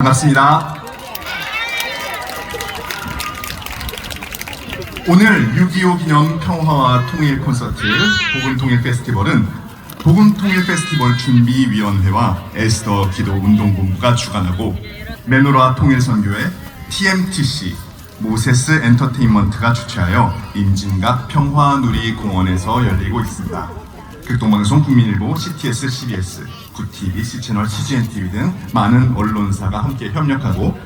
반갑습니다. 오늘 6.25 기념 평화와 통일 콘서트 복음통일 페스티벌은 복음통일 페스티벌 준비위원회와 에스더 기도 운동본부가 주관하고 메노라 통일선교회 TMTC 모세스 엔터테인먼트가 주최하여 임진각 평화누리공원에서 열리고 있습니다. 극동방송 국민일보, CTS, CBS, 구TV, C채널, CGNTV 등 많은 언론사가 함께 협력하고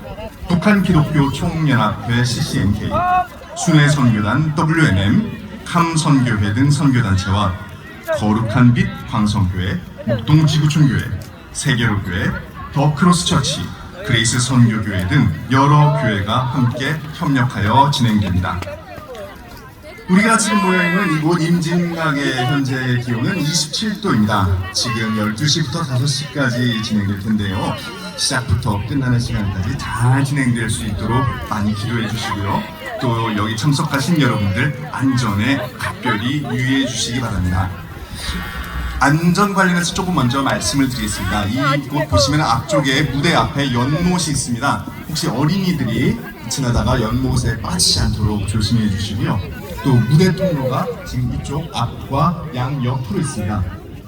북한 기독교 총연합회 CCNK, 순회 선교단 WNM, 캄 선교회 등 선교단체와 거룩한 빛 광성교회, 목동 지구촌교회, 세계로교회, 더 크로스 처치, 그레이스 선교교회 등 여러 교회가 함께 협력하여 진행됩니다. 우리가 지금 모여 있는 이곳 임진각의 현재 기온은 27도입니다. 지금 12시부터 5시까지 진행될 텐데요. 시작부터 끝나는 시간까지 잘 진행될 수 있도록 많이 기도해 주시고요. 또 여기 참석하신 여러분들 안전에 각별히 유의해 주시기 바랍니다. 안전 관련해서 조금 먼저 말씀을 드리겠습니다. 이곳 보시면 앞쪽에 무대 앞에 연못이 있습니다. 혹시 어린이들이 지나다가 연못에 빠지지 않도록 조심해 주시고요. 또 무대 통로가 지금 이쪽 앞과 양 옆으로 있습니다.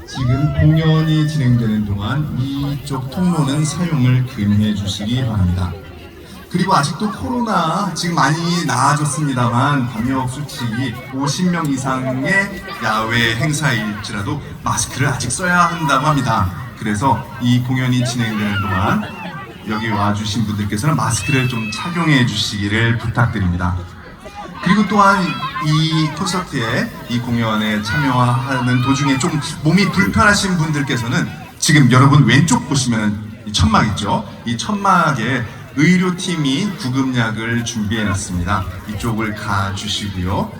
지금 공연이 진행되는 동안 이쪽 통로는 사용을 금해 주시기 바랍니다. 그리고 아직도 코로나 지금 많이 나아졌습니다만 방역 수칙이 50명 이상의 야외 행사일지라도 마스크를 아직 써야 한다고 합니다. 그래서 이 공연이 진행되는 동안 여기 와주신 분들께서는 마스크를 좀 착용해 주시기를 부탁드립니다. 그리고 또한 이 콘서트에 이 공연에 참여하는 도중에 좀 몸이 불편하신 분들께서는 지금 여러분 왼쪽 보시면 이 천막 있죠? 이 천막에 의료팀이 구급약을 준비해 놨습니다. 이쪽을 가 주시고요.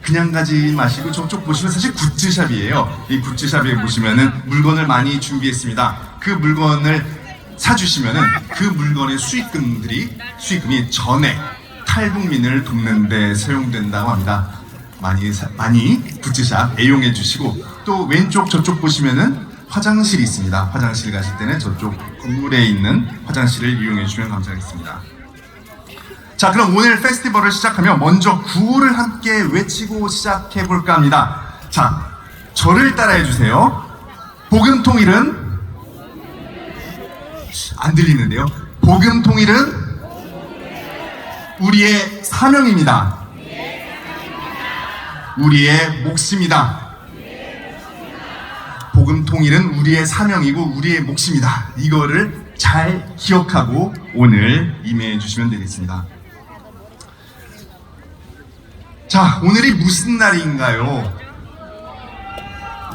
그냥 가지 마시고 저쪽 보시면 사실 굿즈샵이에요. 이 굿즈샵에 보시면은 물건을 많이 준비했습니다. 그 물건을 사주시면은 그 물건의 수익금들이 수익금이 전액 탈북민을 돕는 데 사용된다고 합니다. 많이 사- 많이 굿즈샵 애용해 주시고 또 왼쪽 저쪽 보시면은 화장실이 있습니다. 화장실 가실 때는 저쪽 건물에 있는 화장실을 이용해 주시면 감사하겠습니다. 자, 그럼 오늘 페스티벌을 시작하면 먼저 구호를 함께 외치고 시작해 볼까 합니다. 자, 저를 따라해 주세요. 복음 통일은 안 들리는데요. 복음 통일은 우리의 사명입니다. 우리의 몫입니다. 복음 통일은 우리의 사명이고 우리의 몫입니다. 이거를 잘 기억하고 오늘 임해 주시면 되겠습니다. 자, 오늘이 무슨 날인가요?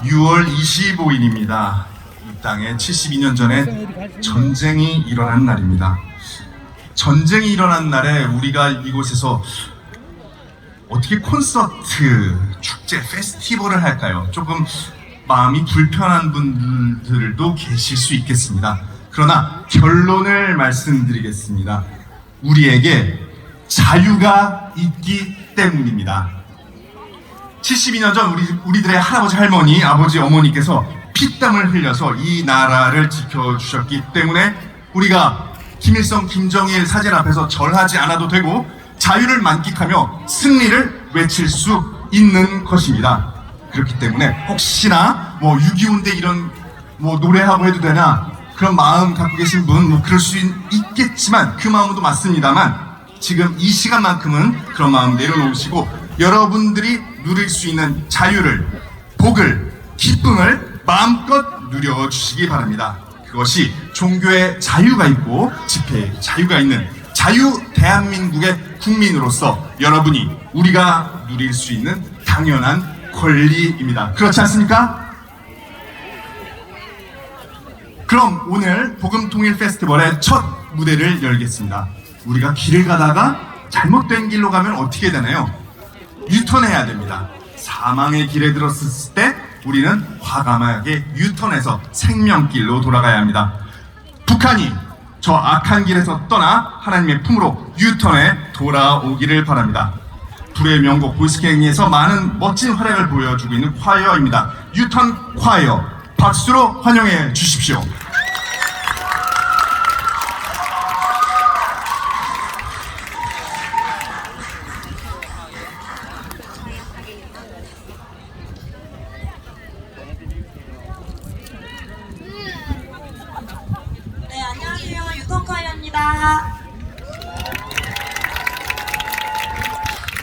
6월 25일입니다. 이 땅에 72년 전에 전쟁이 일어난 날입니다. 전쟁이 일어난 날에 우리가 이곳에서 어떻게 콘서트, 축제, 페스티벌을 할까요? 조금 마음이 불편한 분들도 계실 수 있겠습니다. 그러나 결론을 말씀드리겠습니다. 우리에게 자유가 있기 때문입니다. 72년 전 우리, 우리들의 할아버지, 할머니, 아버지, 어머니께서 피땀을 흘려서 이 나라를 지켜주셨기 때문에 우리가 김일성, 김정일 사진 앞에서 절하지 않아도 되고 자유를 만끽하며 승리를 외칠 수 있는 것입니다. 그렇기 때문에 혹시나 뭐 6.25인데 이런 뭐 노래하고 해도 되나 그런 마음 갖고 계신 분 뭐 그럴 수 있, 있겠지만 그 마음도 맞습니다만 지금 이 시간만큼은 그런 마음 내려놓으시고 여러분들이 누릴 수 있는 자유를 복을 기쁨을 마음껏 누려주시기 바랍니다. 그것이 종교의 자유가 있고 집회의 자유가 있는 자유 대한민국의 국민으로서 여러분이 우리가 누릴 수 있는 당연한 권리입니다. 그렇지 않습니까? 그럼 오늘 복음 통일 페스티벌의 첫 무대를 열겠습니다. 우리가 길을 가다가 잘못된 길로 가면 어떻게 되나요? 유턴해야 됩니다. 사망의 길에 들었을 때 우리는 과감하게 유턴해서 생명길로 돌아가야 합니다. 북한이 저 악한 길에서 떠나 하나님의 품으로 유턴해 돌아오기를 바랍니다. 불의 명곡 보이스케이에서 많은 멋진 활약을 보여주고 있는 콰이어입니다. 유턴 콰이어 박수로 환영해 주십시오.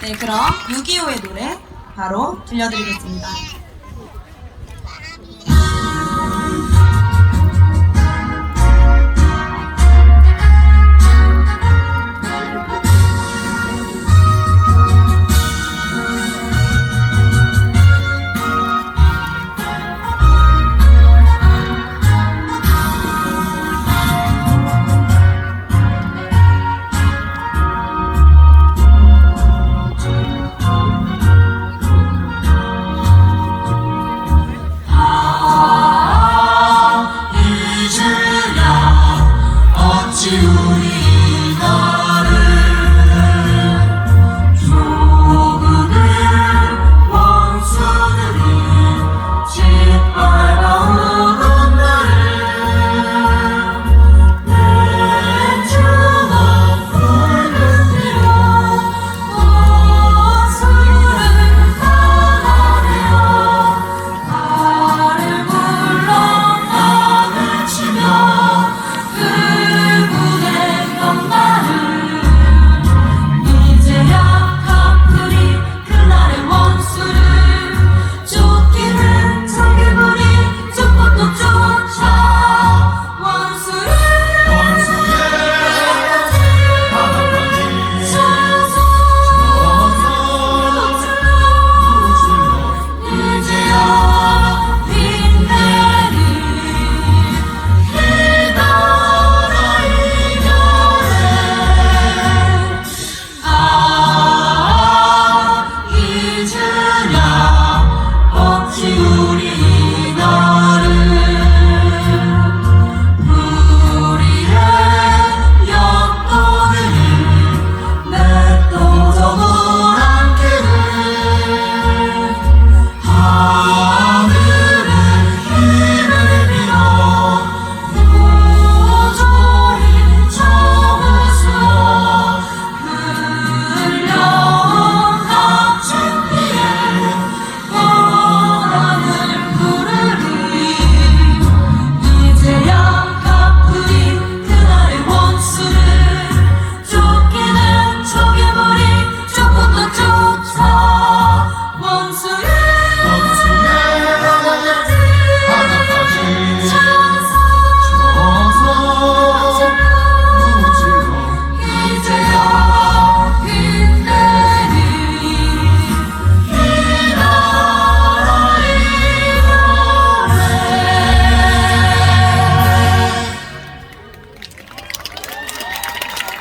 네, 그럼 6.25의 노래 바로 들려드리겠습니다.